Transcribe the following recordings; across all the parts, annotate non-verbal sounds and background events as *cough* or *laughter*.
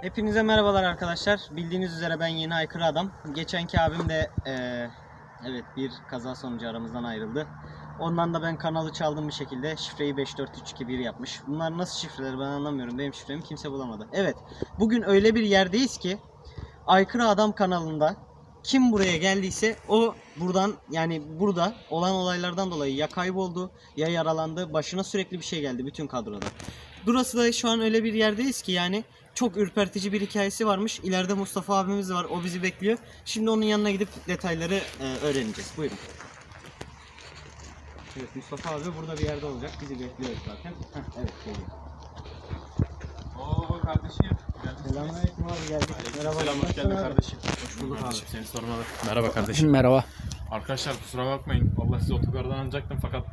Hepinize merhabalar arkadaşlar. Bildiğiniz üzere ben yeni aykırı adam. Geçenki abim de eee, evet bir kaza sonucu aramızdan ayrıldı. Ondan da ben kanalı çaldım bir şekilde. Şifreyi 54321 yapmış. Bunlar nasıl şifreler ben anlamıyorum. Benim şifremi kimse bulamadı. Evet. Bugün öyle bir yerdeyiz ki Aykırı Adam kanalında kim buraya geldiyse o buradan yani burada olan olaylardan dolayı ya kayboldu ya yaralandı. Başına sürekli bir şey geldi bütün kadroda. Burası da şu an öyle bir yerdeyiz ki yani çok ürpertici bir hikayesi varmış. İleride Mustafa abimiz var. O bizi bekliyor. Şimdi onun yanına gidip detayları e, öğreneceğiz. Buyurun. Evet Mustafa abi burada bir yerde olacak. Bizi bekliyor zaten. Heh, evet geliyor. Oo kardeşim. Selamünaleyküm abi geldik. Merhaba. Selam hoş geldin kardeşim. Hoş bulduk abi. Kardeşim seni sormalı. Merhaba *laughs* kardeşim. Merhaba. Arkadaşlar kusura bakmayın. Vallahi sizi otogardan alacaktım fakat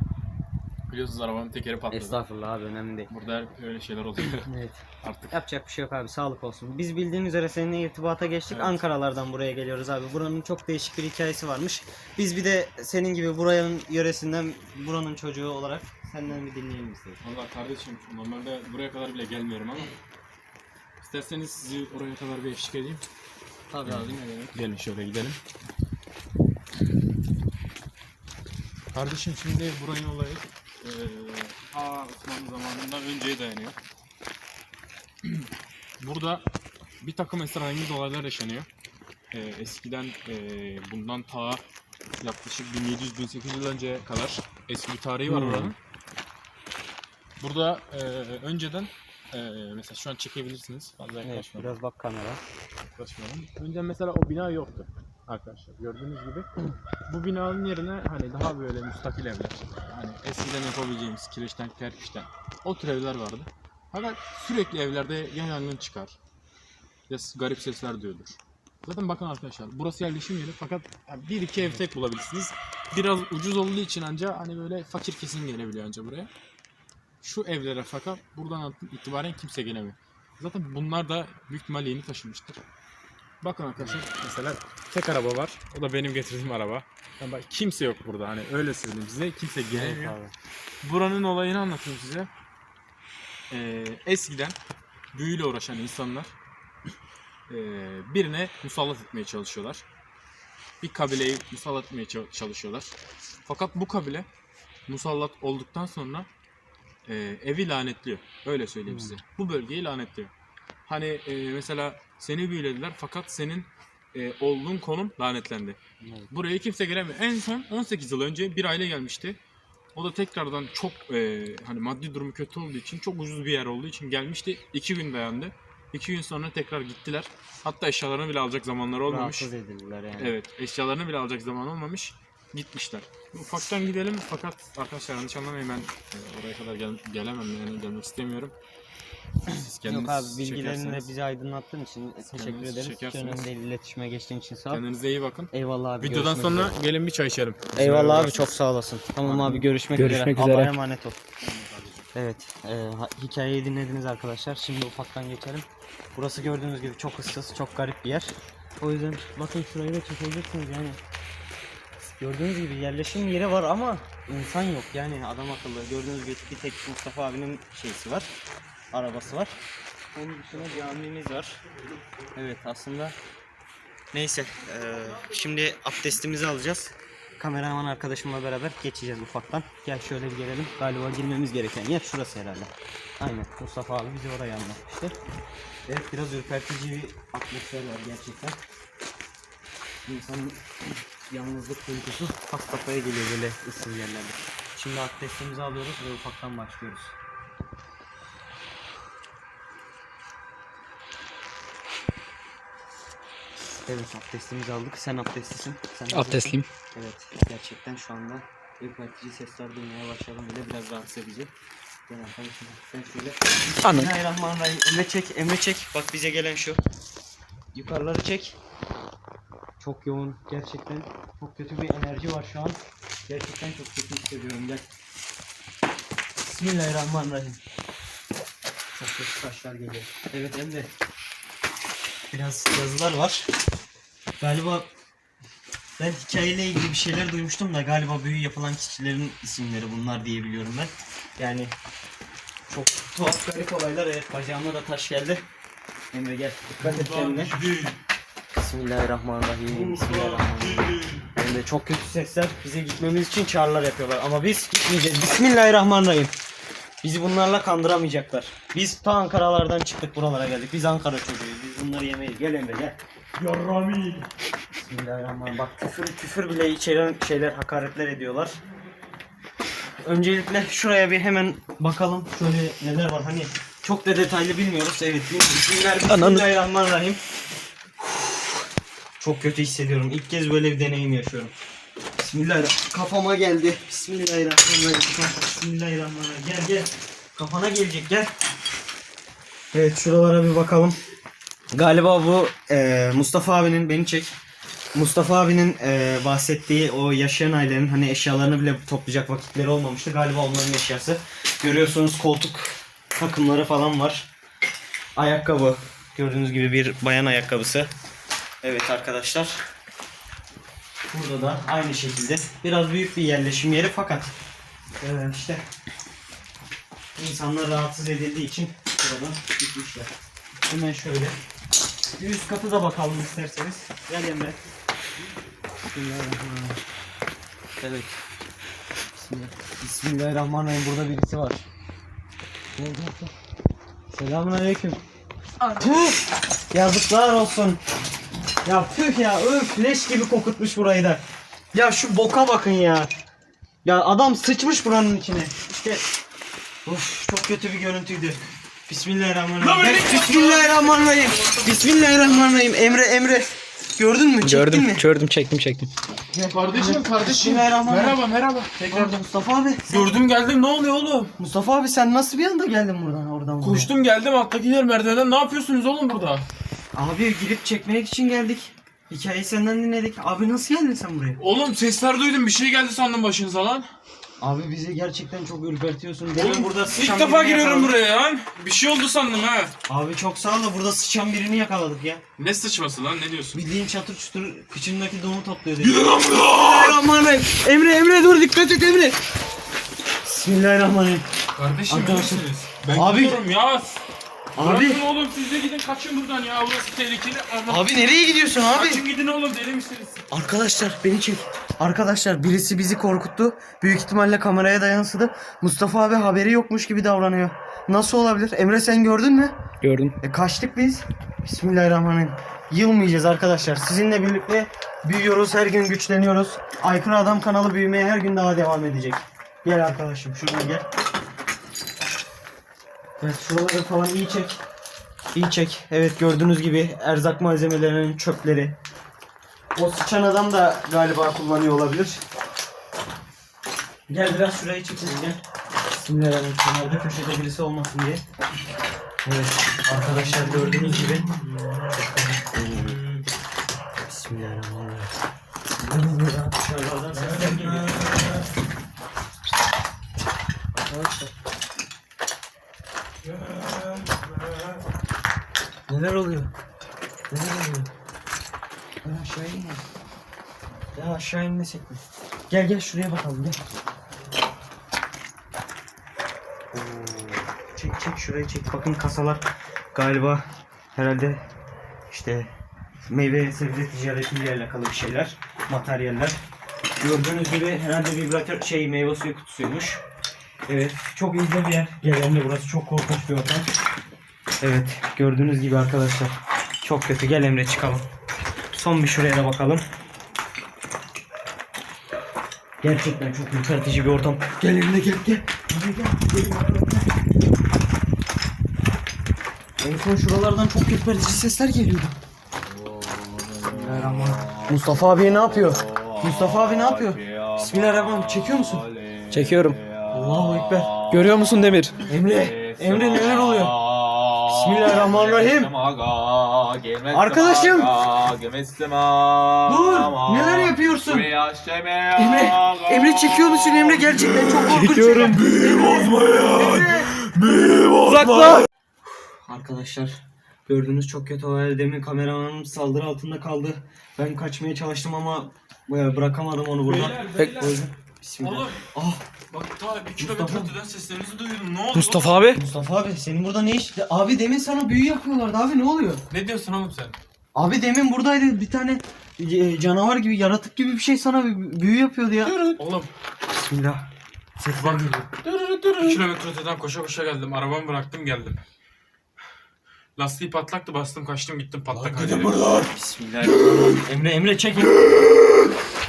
biliyorsunuz arabanın tekeri patladı. Estağfurullah abi önemli değil. Burada her- öyle şeyler oluyor *laughs* Evet. artık. Yapacak bir şey yok abi sağlık olsun. Biz bildiğin üzere seninle irtibata geçtik. Evet. Ankaralardan buraya geliyoruz abi. Buranın çok değişik bir hikayesi varmış. Biz bir de senin gibi buranın yöresinden buranın çocuğu olarak senden bir dinleyelim istedik. Vallahi kardeşim normalde buraya kadar bile gelmiyorum ama isterseniz sizi oraya kadar bir eşlik edeyim. Tabii abi ne demek. Gelin şöyle gidelim. Kardeşim şimdi buranın olayı eee ta Osmanlı zamanından önceye dayanıyor. *clears throat* Burada bir takım esrarengiz olaylar yaşanıyor. Eee, eskiden eee, bundan ta yaklaşık 1700-1800 yıl önceye kadar eski bir tarihi var Hmm. buranın. Burada eee, önceden eee, mesela şu an çekebilirsiniz. Fazla Evet, biraz bak kamera. Yaklaşmayalım. Önce mesela o bina yoktu arkadaşlar. Gördüğünüz gibi *clears throat* bu binanın yerine hani daha böyle müstakil evler. Hani eskiden yapabileceğimiz kireçten, kerpiçten o tür evler vardı. Fakat sürekli evlerde ya yangın çıkar ya garip sesler duyulur. Zaten bakın arkadaşlar burası yerleşim yeri fakat yani bir iki ev tek bulabilirsiniz. Biraz ucuz olduğu için anca hani böyle fakir kesim gelebiliyor anca buraya. Şu evlere fakat buradan itibaren kimse gelemiyor. Zaten bunlar da büyük ihtimal yeni taşınmıştır. Bakın arkadaşlar mesela tek araba var. O da benim getirdiğim araba. Yani bak kimse yok burada hani öyle söyleyeyim size. Kimse gelemiyor. abi. Buranın olayını anlatayım size. Ee, eskiden büyüyle uğraşan insanlar ee, birine musallat etmeye çalışıyorlar. Bir kabileyi musallat etmeye ça- çalışıyorlar. Fakat bu kabile musallat olduktan sonra ee, evi lanetliyor. Öyle söyleyeyim size. Bu bölgeyi lanetliyor. Hani ee, mesela seni büyülediler fakat senin ee, olduğun konum lanetlendi. Evet. Buraya kimse giremiyor. En son 18 yıl önce bir aile gelmişti. O da tekrardan çok e, hani maddi durumu kötü olduğu için çok ucuz bir yer olduğu için gelmişti. İki gün dayandı. İki gün sonra tekrar gittiler. Hatta eşyalarını bile alacak zamanları olmamış. Rahatsız edildiler yani. Evet eşyalarını bile alacak zaman olmamış. Gitmişler. Ufaktan gidelim fakat arkadaşlar yanlış anlamayın ben e, oraya kadar gel- gelemem yani gelmek istemiyorum. Siz kendiniz Yok abi bilgilerini çekerseniz- bizi aydınlattığın için teşekkür ederiz. Hiç çekerseniz. önemli değil iletişime geçtiğin için sağ ol. Kendinize iyi bakın. Eyvallah abi. Videodan görüşmek sonra üzere. gelin bir çay içelim. Eyvallah abi çok sağ olasın. Tamam abi görüşmek, Görüşmek üzere. üzere. Allah'a emanet ol. Evet, e, ha- hikayeyi dinlediniz arkadaşlar. Şimdi ufaktan geçelim. Burası gördüğünüz gibi çok ıssız, çok garip bir yer. O yüzden bakın şurayı da çekebilirsiniz yani. Gördüğünüz gibi yerleşim yeri var ama insan yok. Yani adam akıllı. Gördüğünüz gibi tek Mustafa abinin şeysi var. Arabası var. Onun dışında camimiz var. Evet aslında Neyse, eee, şimdi abdestimizi alacağız. Kameraman arkadaşımla beraber geçeceğiz ufaktan. Gel şöyle bir gelelim. Galiba girmemiz gereken yer şurası herhalde. Aynen. Mustafa abi bizi oraya anlatmıştı. Evet biraz ürpertici bir atmosfer var gerçekten. İnsanın yalnızlık duygusu has kafaya geliyor böyle ıssız yerlerde. Şimdi abdestimizi alıyoruz ve ufaktan başlıyoruz. Evet abdestimizi aldık. Sen abdestlisin. Sen hazırsın. Abdestliyim. Evet gerçekten şu anda ürpertici sesler duymaya başladım bile biraz rahatsız edici. Arkadaşım sen şöyle. Bismillahirrahmanirrahim. Emre çek, Emre çek. Bak bize gelen şu. Yukarıları çek. Çok yoğun gerçekten. Çok kötü bir enerji var şu an. Gerçekten çok kötü hissediyorum. Gel. Bismillahirrahmanirrahim. Çok kötü taşlar geliyor. Evet Emre. Biraz yazılar var. Galiba ben hikayeyle ilgili bir şeyler duymuştum da galiba büyü yapılan kişilerin isimleri bunlar diye biliyorum ben. Yani çok tuhaf garip olaylar evet bacağıma da taş geldi. Emre gel. Dikkat et kendine. Bismillahirrahmanirrahim. Bismillahirrahmanirrahim. Emre çok kötü sesler bize gitmemiz için çağrılar yapıyorlar. Ama biz gitmeyeceğiz. Bismillahirrahmanirrahim. Bizi bunlarla kandıramayacaklar. Biz ta Ankaralardan çıktık buralara geldik. Biz Ankara çocuğuyuz. Biz bunları yemeyiz. Gel Emre gel. Yarrami. Bismillahirrahmanirrahim. Bak küfür küfür bile içeren şeyler hakaretler ediyorlar. Öncelikle şuraya bir hemen bakalım. Şöyle neler var hani çok da detaylı bilmiyoruz. Evet. Bismillah, Bismillahirrahmanirrahim. Çok kötü hissediyorum. İlk kez böyle bir deneyim yaşıyorum. Bismillahirrahmanirrahim. Kafama geldi. Bismillahirrahmanirrahim. Bismillahirrahmanirrahim. Gel gel. Kafana gelecek gel. Evet şuralara bir bakalım. Galiba bu e, Mustafa abinin beni çek. Mustafa abinin e, bahsettiği o yaşayan ailenin hani eşyalarını bile toplayacak vakitleri olmamıştı. Galiba onların eşyası. Görüyorsunuz koltuk takımları falan var. Ayakkabı. Gördüğünüz gibi bir bayan ayakkabısı. Evet arkadaşlar. Burada da aynı şekilde. Biraz büyük bir yerleşim yeri fakat e, işte insanlar rahatsız edildiği için buradan gitmişler. Hemen şöyle bir üst katı da bakalım isterseniz. Gel Emre. Bismillahirrahmanirrahim. Evet. Bismillah. Bismillahirrahmanirrahim. Burada birisi var. Gel gel gel. Selamun aleyküm. Yazıklar olsun. Ya tüh ya öf leş gibi kokutmuş burayı da. Ya şu boka bakın ya. Ya adam sıçmış buranın içine. İşte Of çok kötü bir görüntüydü. Bismillahirrahmanirrahim. Bismillahirrahmanirrahim. Bismillahirrahmanirrahim. Emre Emre. Gördün mü? Çektin Gördüm, mi? gördüm, çektim, çektim. Kardeşim kardeşim. Bismillahirrahmanirrahim. Merhaba merhaba. Tekrardan Mustafa abi. Gördüm geldim ne oluyor oğlum? Mustafa abi sen nasıl bir anda geldin buradan oradan buraya? Koştum geldim alttakiler merdivenden ne yapıyorsunuz oğlum burada? Abi girip çekmek için geldik. Hikayeyi senden dinledik. Abi nasıl geldin sen buraya? Oğlum sesler duydum bir şey geldi sandım başınıza lan. Abi bizi gerçekten çok ürpertiyorsun. Demin Oğlum, burada İlk sıçan defa birini giriyorum yakaladık. buraya lan. Bir şey oldu sandım ha. Abi çok sağ ol da burada sıçan birini yakaladık ya. Ne sıçması lan ne diyorsun? Bildiğin çatır çutur kıçındaki donu topluyor dedi. Bismillahirrahmanirrahim. Emre Emre dur dikkat et Emre. Bismillahirrahmanirrahim. Kardeşim Arkadaşlar- neredesiniz? Ben Abi- gidiyorum ya. Abi. Bırakın oğlum siz de gidin kaçın buradan ya burası tehlikeli. Allah. Abi nereye gidiyorsun abi? Kaçın gidin oğlum deli misiniz? Arkadaşlar beni çek. Arkadaşlar birisi bizi korkuttu. Büyük ihtimalle kameraya da yansıdı. Mustafa abi haberi yokmuş gibi davranıyor. Nasıl olabilir? Emre sen gördün mü? Gördüm. E kaçtık biz. Bismillahirrahmanirrahim. Yılmayacağız arkadaşlar. Sizinle birlikte büyüyoruz. Her gün güçleniyoruz. Aykırı Adam kanalı büyümeye her gün daha devam edecek. Gel arkadaşım şuradan gel. Evet şuraları falan iyi çek. İyi çek. Evet gördüğünüz gibi erzak malzemelerinin çöpleri. O sıçan adam da galiba kullanıyor olabilir. Gel biraz şurayı çekelim gel. Bismillahirrahmanirrahim. Kenarda köşede birisi olmasın diye. Evet arkadaşlar gördüğünüz gibi. Bismillahirrahmanirrahim. Dışarıdan sesler geliyor. Arkadaşlar. Neler oluyor? Neler oluyor? Ben aşağı inme. Ya aşağı inmesek mi? Gel gel şuraya bakalım gel. Oo, Çek çek şurayı çek. Bakın kasalar galiba herhalde işte meyve sebze ticaretiyle alakalı bir şeyler. Materyaller. Gördüğünüz gibi herhalde vibratör şey meyve suyu kutusuymuş. Evet çok ilginç bir yer. Gelen de burası çok korkunç bir ortam. Evet gördüğünüz gibi arkadaşlar. Çok kötü. Gel Emre çıkalım. Son bir şuraya da bakalım. Gerçekten çok ürpertici bir ortam. Gel Emre gel gel. Gel. Gel, gel, gel. En son şuralardan çok ürpertici sesler geliyordu. Bismillahirrahmanirrahim. Mustafa abi ne yapıyor? Mustafa abi ne yapıyor? Bismillahirrahmanirrahim. Çekiyor musun? Çekiyorum. Allahu Ekber. Görüyor musun Demir? Emre. Emre neler oluyor? Bismillahirrahmanirrahim. Arkadaşım. Dur. Neler yapıyorsun? Emre. Emre çekiyor musun Emre? Gerçekten çok korkunç. Çekiyorum. Emre. Uzakla. Arkadaşlar gördüğünüz çok kötü olaylar. Demin kameramanım saldırı altında kaldı. Ben kaçmaya çalıştım ama bırakamadım onu burada. Beyler, beyler. Bismillah. Oğlum. Ah Bak ta bir kilometre Mustafa. öteden seslerinizi duydum. Ne oldu? Mustafa abi. Mustafa abi senin burada ne iş? Abi demin sana büyü yapıyorlardı abi ne oluyor? Ne diyorsun oğlum sen? Abi demin buradaydı bir tane e, canavar gibi yaratık gibi bir şey sana bir büyü yapıyordu ya. Oğlum Bismillah. bak. Bir kilometre öteden koşa koşa geldim. Arabamı bıraktım geldim. Lastiği patlaktı bastım kaçtım gittim patlak halde. Bismillahirrahmanirrahim. Emre Emre çekin.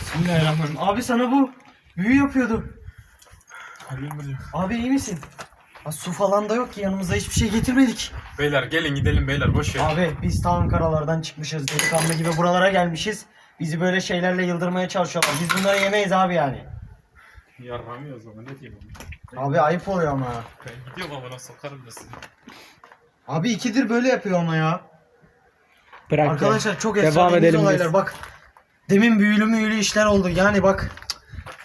Bismillahirrahmanirrahim. Abi sana bu büyü yapıyordu. Abi iyi misin? Ha, su falan da yok ki yanımızda hiçbir şey getirmedik. Beyler gelin gidelim beyler boş ver. Abi biz ta Ankaralardan çıkmışız delikanlı gibi buralara gelmişiz. Bizi böyle şeylerle yıldırmaya çalışıyorlar. Biz bunları yemeyiz abi yani. Yarramıyor o zaman ne diyeyim oğlum. Abi ayıp oluyor ama. Ben gidiyorum ama nasıl sokarım da sizi. Abi ikidir böyle yapıyor ama ya. Bırak Arkadaşlar çok Devam edelim biz. olaylar bak. Demin büyülü müyülü işler oldu. Yani bak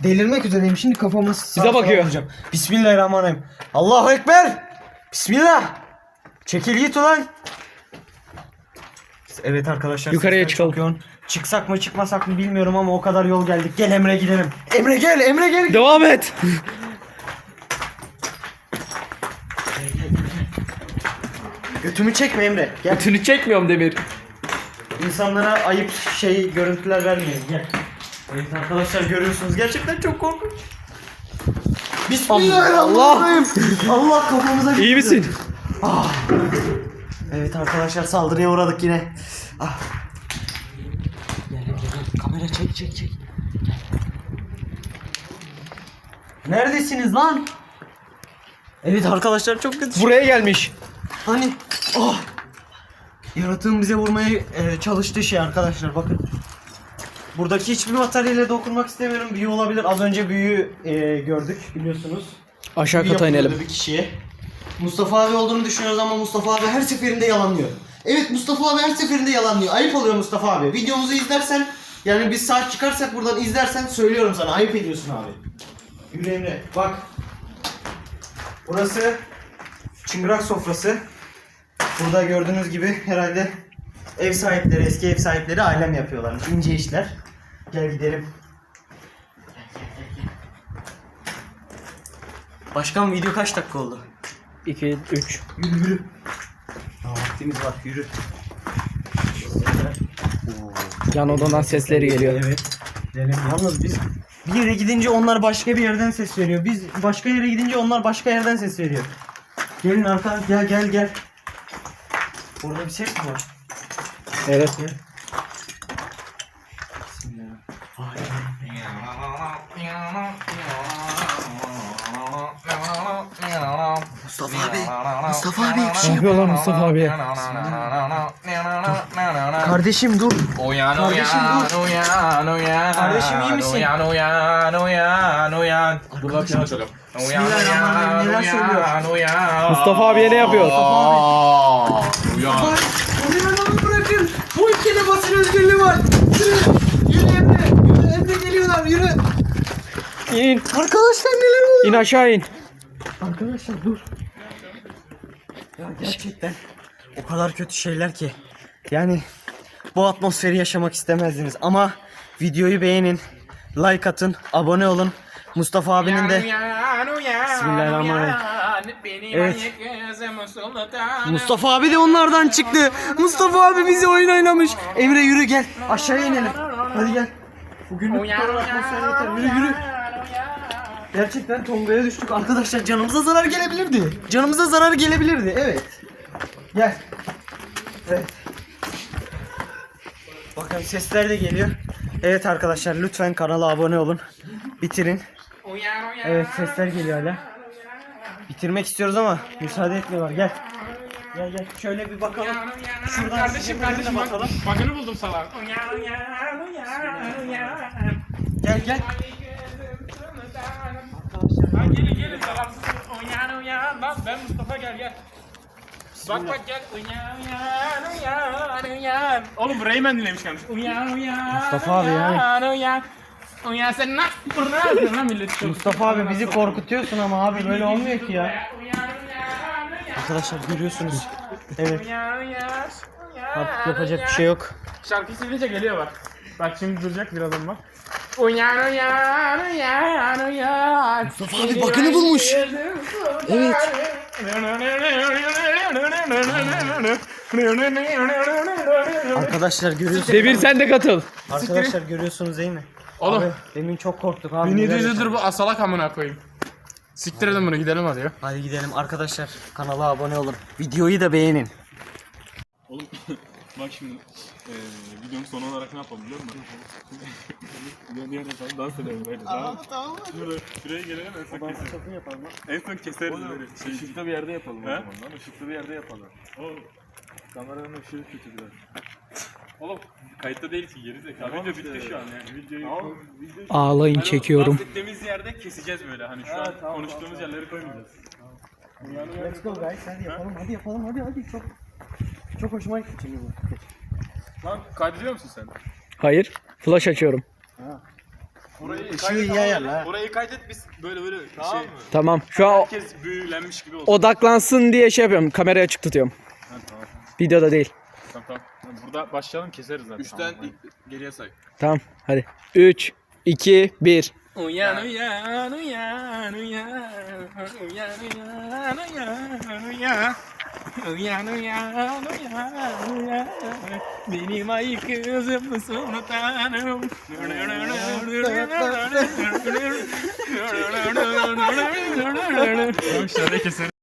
delirmek üzereyim. Şimdi sağa sola bakıyor. vuracağım. Bismillahirrahmanirrahim. Allahu Ekber. Bismillah. Çekil git ulan. Evet arkadaşlar. Yukarıya çıkalım. yoğun. Çıksak mı çıkmasak mı bilmiyorum ama o kadar yol geldik. Gel Emre gidelim. Emre gel Emre gel. Devam et. Götümü çekme Emre. Gel. Tünü çekmiyorum Demir. İnsanlara ayıp şey görüntüler vermeyin. Gel. Evet arkadaşlar görüyorsunuz gerçekten çok korkunç. Bismillahirrahmanirrahim. Allah kafamıza İyi misin? Evet arkadaşlar saldırıya uğradık yine. Ah. Gel gel gel. Kamera çek çek çek. Neredesiniz lan? Evet arkadaşlar çok kötü. Buraya gelmiş. Hani oh. Yaratığın bize vurmaya e, çalıştığı şey arkadaşlar bakın. Buradaki hiçbir materyale dokunmak istemiyorum. Büyü olabilir. Az önce büyü e, gördük biliyorsunuz. Aşağı Büyü kata yapılıyordu inelim. Bir kişiye. Mustafa abi olduğunu düşünüyoruz ama Mustafa abi her seferinde yalanlıyor. Evet Mustafa abi her seferinde yalanlıyor. Ayıp oluyor Mustafa abi. Videomuzu izlersen yani biz saat çıkarsak buradan izlersen söylüyorum sana. Ayıp ediyorsun abi. Yürü Emre. Bak. Burası çıngırak sofrası. Burada gördüğünüz gibi herhalde ev sahipleri, eski ev sahipleri ailem yapıyorlarmış. İnce işler. Gel gidelim. Gel, gel, gel, gel. Başkan video kaç dakika oldu? 2, 3. Yürü yürü. Daha vaktimiz var yürü. Yan odadan sesleri geliyor. Evet. Gidelim. Yalnız biz bir yere gidince onlar başka bir yerden ses veriyor. Biz başka yere gidince onlar başka yerden ses veriyor. Gelin arkadan gel gel gel. Burada bir ses mi var? Evet. Mustafa abi. Mustafa abi bir şey Ne yapıyor lan Mustafa abi? Kardeşim dur. Uyan Kardeşim uyan uyan uyan. Kardeşim iyi misin? Uyan uyan uyan uyan. Dur lan piyano çalalım. Uyan Bismillahirrahmanirrahim, neler söylüyor? uyan uyan. Mustafa abiye ne yapıyor? Aa, Uyan. Bak, onu bana bırakın. Bu ülkede basın özgürlüğü var. Yürü. Yürü Emre. Yürü Emre geliyorlar yürü. İn. Arkadaşlar neler oluyor? İn aşağı in. Arkadaşlar dur. Ya gerçekten o kadar kötü şeyler ki. Yani bu atmosferi yaşamak istemezdiniz ama videoyu beğenin, like atın, abone olun. Mustafa abinin de Bismillahirrahmanirrahim. Evet. Mustafa abi de onlardan çıktı. Mustafa abi bizi oyun oynamış. Emre yürü gel. Aşağıya inelim. Hadi gel. Bugünlük bu kadar atmosfer yeter. Yürü yürü. Gerçekten tongaya düştük. Arkadaşlar canımıza zarar gelebilirdi. Canımıza zarar gelebilirdi. Evet. Gel. Evet. Bakın sesler de geliyor. Evet arkadaşlar lütfen kanala abone olun. Bitirin. Evet sesler geliyor hala. Bitirmek istiyoruz ama müsaade etmiyorlar. Gel. Gel gel. Şöyle bir bakalım. Şuradan Kardeşim kardeşim bak. bakalım. Bakını buldum salak. Gel gel. Lan gelin gelin zararsız. Uyan Lan ben Mustafa gel gel. Bak bak gel. Uyan uyan uyan uyan. Oğlum Rayman dinlemiş gelmiş. Uyan uyan. Mustafa abi yani. Uyan uyan. Uyan sen ne burada ne yapıyorsun lan millet? Mustafa abi bizi korkutuyorsun ama abi böyle olmuyor ki ya. Uyan uyan uyan. Arkadaşlar görüyorsunuz. Evet. Uyan uyan. Artık yapacak bir şey yok. Şarkı söyleyince geliyor bak. Bak şimdi duracak birazdan bak. Uyan uyan uyan uyan. Mustafa abi bakını bulmuş. Evet. Arkadaşlar görüyorsunuz. Devir sen de katıl. Arkadaşlar görüyorsunuz değil mi? Oğlum. Abi, demin çok korktuk abi. neler 1700'dür yaşadık. bu asalak amına koyayım. Siktir edin bunu gidelim hadi ya. Hadi gidelim arkadaşlar. Kanala abone olun. Videoyu da beğenin. Oğlum *laughs* bak şimdi eee videonun sonu olarak ne yapalım biliyor musun? Videonun yerine falan dans edelim böyle. Tamam tamam. Şuraya, şuraya gelelim en son keseriz. yapalım. En son keseriz böyle. Şey, ışıklı bir yerde yapalım o zaman lan. Işıklı bir yerde yapalım. Oğlum kameranın ışığı kötü biraz. Oğlum kayıtta değil ki geri zekalı. Video bitti şu an yani. Videoyu tamam. Ağlayın Hani çekiyorum. Dans ettiğimiz yerde keseceğiz böyle. Hani şu an konuştuğumuz yerleri koymayacağız. Let's go guys. Hadi yapalım. Hadi yapalım. Hadi hadi. Çok çok hoşuma gitti şimdi bu. Lan kaydediyor musun sen? Hayır. Flash açıyorum. Orayı Işığı ayarla ha. Orayı kaydet biz böyle böyle şey. Tamam. Şu an Herkes büyülenmiş gibi olsun. odaklansın diye şey yapıyorum. Kamerayı açık tutuyorum. Ha, tamam. Videoda değil. Tamam tamam. Burada başlayalım keseriz zaten. Üçten Tamam, geriye say. Tamam. Hadi. 3, 2, 1. Uyan uyan uyan uyan uyan uyan uyan uyan Uyan uyan uyan. Uyan Benim ay kızım sultanım şöyle keselim